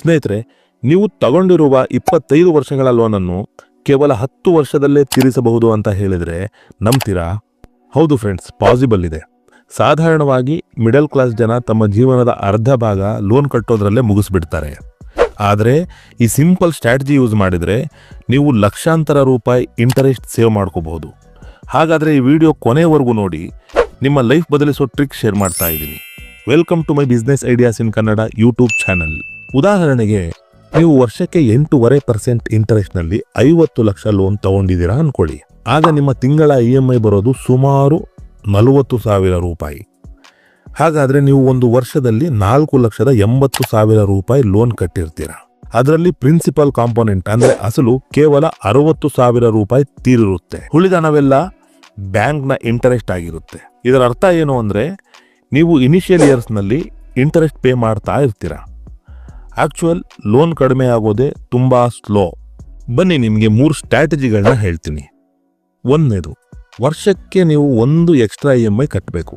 ಸ್ನೇಹಿತರೆ, ನೀವು ತಗೊಂಡಿರುವ ಇಪ್ಪತ್ತೈದು ವರ್ಷಗಳ ಲೋನನ್ನು ಕೇವಲ ಹತ್ತು ವರ್ಷದಲ್ಲೇ ತೀರಿಸಬಹುದು ಅಂತ ಹೇಳಿದರೆ ನಂಬ್ತೀರಾ? ಹೌದು ಫ್ರೆಂಡ್ಸ್ ಪಾಸಿಬಲ್ ಇದೆ. ಸಾಧಾರಣವಾಗಿ ಮಿಡಲ್ ಕ್ಲಾಸ್ ಜನ ತಮ್ಮ ಜೀವನದ ಅರ್ಧ ಭಾಗ ಲೋನ್ ಕಟ್ಟೋದ್ರಲ್ಲೇ ಮುಗಿಸ್ಬಿಡ್ತಾರೆ. ಆದರೆ ಈ ಸಿಂಪಲ್ ಸ್ಟ್ರಾಟಜಿ ಯೂಸ್ ಮಾಡಿದರೆ ನೀವು ಲಕ್ಷಾಂತರ ರೂಪಾಯಿ ಇಂಟರೆಸ್ಟ್ ಸೇವ್ ಮಾಡ್ಕೋಬಹುದು. ಹಾಗಾದರೆ ಈ ವಿಡಿಯೋ ಕೊನೆವರೆಗೂ ನೋಡಿ, ನಿಮ್ಮ ಲೈಫ್ ಬದಲಿಸೋ ಟ್ರಿಕ್ ಶೇರ್ ಮಾಡ್ತಾ ಇದ್ದೀನಿ. Welcome to my business ideas in Kannada YouTube channel ಉದಾಹರಣೆಗೆ, ನೀವು ವರ್ಷಕ್ಕೆ ಎಂಟೂವರೆ ಪರ್ಸೆಂಟ್ ಇಂಟರೆಸ್ಟ್ನಲ್ಲಿ ಐವತ್ತು ಲಕ್ಷ ಲೋನ್ ತಗೊಂಡಿದ್ದೀರಾ ಅನ್ಕೊಳ್ಳಿ. ಆಗ ನಿಮ್ಮ ತಿಂಗಳ ಇ ಎಂ ಐ ಬರೋದು ಸುಮಾರು ನಲವತ್ತು ಸಾವಿರ ರೂಪಾಯಿ. ಹಾಗಾದ್ರೆ ನೀವು ಒಂದು ವರ್ಷದಲ್ಲಿ ನಾಲ್ಕು ಲಕ್ಷದ ಎಂಬತ್ತು ಸಾವಿರ ರೂಪಾಯಿ ಲೋನ್ ಕಟ್ಟಿರ್ತೀರಾ. ಅದರಲ್ಲಿ ಪ್ರಿನ್ಸಿಪಲ್ ಕಾಂಪೋನೆಂಟ್ ಅಂದ್ರೆ ಅಸಲು ಕೇವಲ ಅರವತ್ತು ಸಾವಿರ ರೂಪಾಯಿ ತೀರಿರುತ್ತೆ. ಉಳಿದ ಹಣವೆಲ್ಲ ಬ್ಯಾಂಕ್ನ ಇಂಟರೆಸ್ಟ್ ಆಗಿರುತ್ತೆ. ಇದರ ಅರ್ಥ ಏನು ಅಂದ್ರೆ, ನೀವು ಇನಿಷಿಯಲ್ ಇಯರ್ಸ್ನಲ್ಲಿ ಇಂಟರೆಸ್ಟ್ ಪೇ ಮಾಡ್ತಾ ಇರ್ತೀರ. ಆಕ್ಚುಯಲ್ ಲೋನ್ ಕಡಿಮೆ ಆಗೋದೇ ತುಂಬಾ ಸ್ಲೋ ಬನ್ನಿ ನಿಮಗೆ ಮೂರು ಸ್ಟ್ರಾಟಜಿಗಳನ್ನ ಹೇಳ್ತೀನಿ. ಒಂದನೇದು, ವರ್ಷಕ್ಕೆ ನೀವು ಒಂದು ಎಕ್ಸ್ಟ್ರಾ ಇ ಎಂ ಐ ಕಟ್ಟಬೇಕು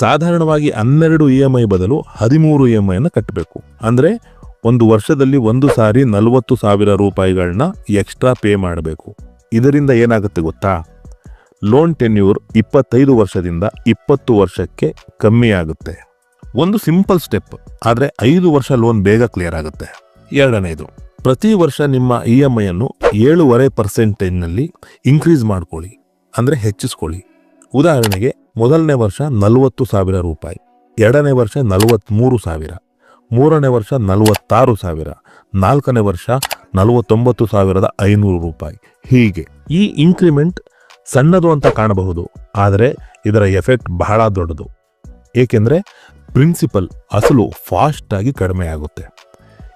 ಸಾಧಾರಣವಾಗಿ ಹನ್ನೆರಡು ಇ ಎಂ ಐ ಬದಲು ಹದಿಮೂರು ಇ ಎಂ ಐನ ಕಟ್ಟಬೇಕು ಅಂದರೆ ಒಂದು ವರ್ಷದಲ್ಲಿ ಒಂದು ಸಾರಿ ನಲವತ್ತು ಸಾವಿರ ರೂಪಾಯಿಗಳನ್ನ ಎಕ್ಸ್ಟ್ರಾ ಪೇ ಮಾಡಬೇಕು. ಇದರಿಂದ ಏನಾಗುತ್ತೆ ಗೊತ್ತಾ? ಲೋನ್ ಟೆನ್ಯೂರ್ ಇಪ್ಪತ್ತೈದು ವರ್ಷದಿಂದ ಇಪ್ಪತ್ತು ವರ್ಷಕ್ಕೆ ಕಮ್ಮಿ ಆಗುತ್ತೆ. ಒಂದು ಸಿಂಪಲ್ ಸ್ಟೆಪ್ ಆದರೆ ಐದು ವರ್ಷ ಲೋನ್ ಬೇಗ ಕ್ಲಿಯರ್ ಆಗುತ್ತೆ. ಎರಡನೇದು, ಪ್ರತಿ ವರ್ಷ ನಿಮ್ಮ ಇ ಎಂ ಐ ಅನ್ನು ಏಳುವರೆ ಪರ್ಸೆಂಟೇಜ್ನಲ್ಲಿ ಇನ್ಕ್ರೀಸ್ ಮಾಡ್ಕೊಳ್ಳಿ. ಅಂದರೆ ಹೆಚ್ಚಿಸ್ಕೊಳ್ಳಿ. ಉದಾಹರಣೆಗೆ, ಮೊದಲನೇ ವರ್ಷ ನಲವತ್ತು ಸಾವಿರ ರೂಪಾಯಿ, ಎರಡನೇ ವರ್ಷ ನಲವತ್ತ್ಮೂರು ಸಾವಿರ, ಮೂರನೇ ವರ್ಷ ನಲವತ್ತಾರು ಸಾವಿರ, ನಾಲ್ಕನೇ ವರ್ಷ ನಲವತ್ತೊಂಬತ್ತು ಸಾವಿರದ ಐನೂರು ರೂಪಾಯಿ. ಹೀಗೆ. ಈ ಇನ್ಕ್ರಿಮೆಂಟ್ ಸಣ್ಣದು ಅಂತ ಕಾಣಬಹುದು, ಆದರೆ ಇದರ ಎಫೆಕ್ಟ್ ಬಹಳ ದೊಡ್ಡದು. ಏಕೆಂದರೆ ಪ್ರಿನ್ಸಿಪಲ್ ಅಸಲು ಫಾಸ್ಟಾಗಿ ಕಡಿಮೆ ಆಗುತ್ತೆ.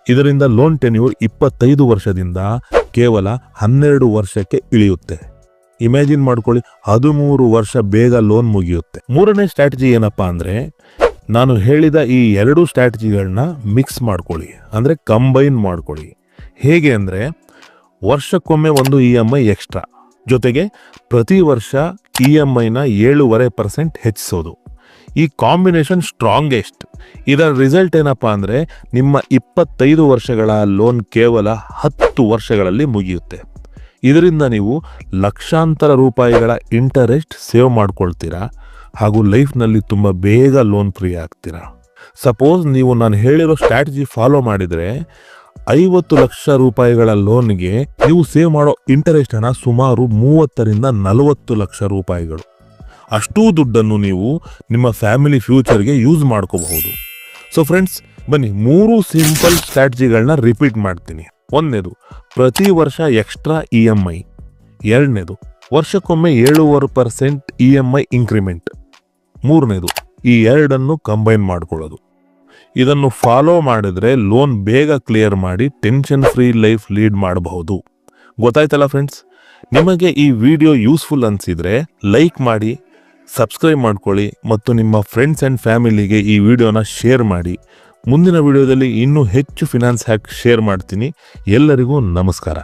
ಇದರಿಂದ ಲೋನ್ ಟೆನ್ಯೂರ್ ಇಪ್ಪತ್ತೈದು ವರ್ಷದಿಂದ ಕೇವಲ ಹನ್ನೆರಡು ವರ್ಷಕ್ಕೆ ಇಳಿಯುತ್ತೆ. ಇಮ್ಯಾಜಿನ್ ಮಾಡ್ಕೊಳ್ಳಿ, ಹದಿಮೂರು ವರ್ಷ ಬೇಗ ಲೋನ್ ಮುಗಿಯುತ್ತೆ. ಮೂರನೇ ಸ್ಟ್ರಾಟಜಿ ಏನಪ್ಪಾ ಅಂದರೆ, ನಾನು ಹೇಳಿದ ಈ ಎರಡು ಸ್ಟ್ರಾಟಜಿಗಳನ್ನ ಮಿಕ್ಸ್ ಮಾಡ್ಕೊಳ್ಳಿ, ಅಂದರೆ ಕಂಬೈನ್ ಮಾಡ್ಕೊಳ್ಳಿ. ಹೇಗೆ ಅಂದರೆ, ವರ್ಷಕ್ಕೊಮ್ಮೆ ಒಂದು ಇ ಎಂ ಐ ಎಕ್ಸ್ಟ್ರಾ ಜೊತೆಗೆ ಪ್ರತಿ ವರ್ಷ ಇ ಎಂ ಐನ ಏಳೂವರೆ ಪರ್ಸೆಂಟ್ ಹೆಚ್ಚಿಸೋದು. ಈ ಕಾಂಬಿನೇಷನ್ ಸ್ಟ್ರಾಂಗೆಸ್ಟ್ ಇದರ ರಿಸಲ್ಟ್ ಏನಪ್ಪಾ ಅಂದರೆ ನಿಮ್ಮ ಇಪ್ಪತ್ತೈದು ವರ್ಷಗಳ ಲೋನ್ ಕೇವಲ ಹತ್ತು ವರ್ಷಗಳಲ್ಲಿ ಮುಗಿಯುತ್ತೆ. ಇದರಿಂದ ನೀವು ಲಕ್ಷಾಂತರ ರೂಪಾಯಿಗಳ ಇಂಟರೆಸ್ಟ್ ಸೇವ್ ಮಾಡ್ಕೊಳ್ತೀರಾ ಹಾಗೂ ಲೈಫ್ನಲ್ಲಿ ತುಂಬ ಬೇಗ ಲೋನ್ ಫ್ರೀ ಆಗ್ತೀರಾ? ಸಪೋಸ್ ನೀವು ನಾನು ಹೇಳಿರೋ ಸ್ಟ್ರಾಟಜಿ ಫಾಲೋ ಮಾಡಿದರೆ ಐವತ್ತು ಲಕ್ಷ ರೂಪಾಯಿಗಳ ಲೋನ್ಗೆ ನೀವು ಸೇವ್ ಮಾಡೋ ಇಂಟರೆಸ್ಟ್ ಹಣ ಸುಮಾರು ಮೂವತ್ತರಿಂದ ನಲವತ್ತು ಲಕ್ಷ ರೂಪಾಯಿಗಳು. ಅಷ್ಟೂ ದುಡ್ಡನ್ನು ನೀವು ನಿಮ್ಮ ಫ್ಯಾಮಿಲಿ ಫ್ಯೂಚರ್ಗೆ ಯೂಸ್ ಮಾಡ್ಕೋಬಹುದು. ಸೊ ಫ್ರೆಂಡ್ಸ್ ಬನ್ನಿ ಮೂರು ಸಿಂಪಲ್ ಸ್ಟ್ರಾಟಜಿಗಳನ್ನ ರಿಪೀಟ್ ಮಾಡ್ತೀನಿ. ಒಂದನೇದು, ಪ್ರತಿ ವರ್ಷ ಎಕ್ಸ್ಟ್ರಾ ಇ ಎಂ ಐ. ಎರಡನೇದು, ವರ್ಷಕ್ಕೊಮ್ಮೆ ಏಳುವರೆ percent E M I increment. ಮೂರನೇದು, ಈ ಎರಡನ್ನು ಕಂಬೈನ್ ಮಾಡ್ಕೊಳ್ಳೋದು. ಇದನ್ನು ಫಾಲೋ ಮಾಡಿದ್ರೆ ಲೋನ್ ಬೇಗ ಕ್ಲಿಯರ್ ಮಾಡಿ ಟೆನ್ಷನ್ ಫ್ರೀ ಲೈಫ್ ಲೀಡ್ ಮಾಡಬಹುದು. ಗೊತ್ತಾಯ್ತಲ್ಲ ಫ್ರೆಂಡ್ಸ್ ನಿಮಗೆ ಈ ವಿಡಿಯೋ ಯೂಸ್ಫುಲ್ ಅನಿಸಿದರೆ ಲೈಕ್ ಮಾಡಿ ಸಬ್ಸ್ಕ್ರೈಬ್ ಮಾಡ್ಕೊಳ್ಳಿ ಮತ್ತು ನಿಮ್ಮ ಫ್ರೆಂಡ್ಸ್ ಆ್ಯಂಡ್ ಫ್ಯಾಮಿಲಿಗೆ ಈ ವಿಡಿಯೋನ ಶೇರ್ ಮಾಡಿ. ಮುಂದಿನ ವಿಡಿಯೋದಲ್ಲಿ ಇನ್ನೂ ಹೆಚ್ಚು ಫಿನಾನ್ಸ್ ಹ್ಯಾಕ್ ಶೇರ್ ಮಾಡ್ತೀನಿ. ಎಲ್ಲರಿಗೂ ನಮಸ್ಕಾರ.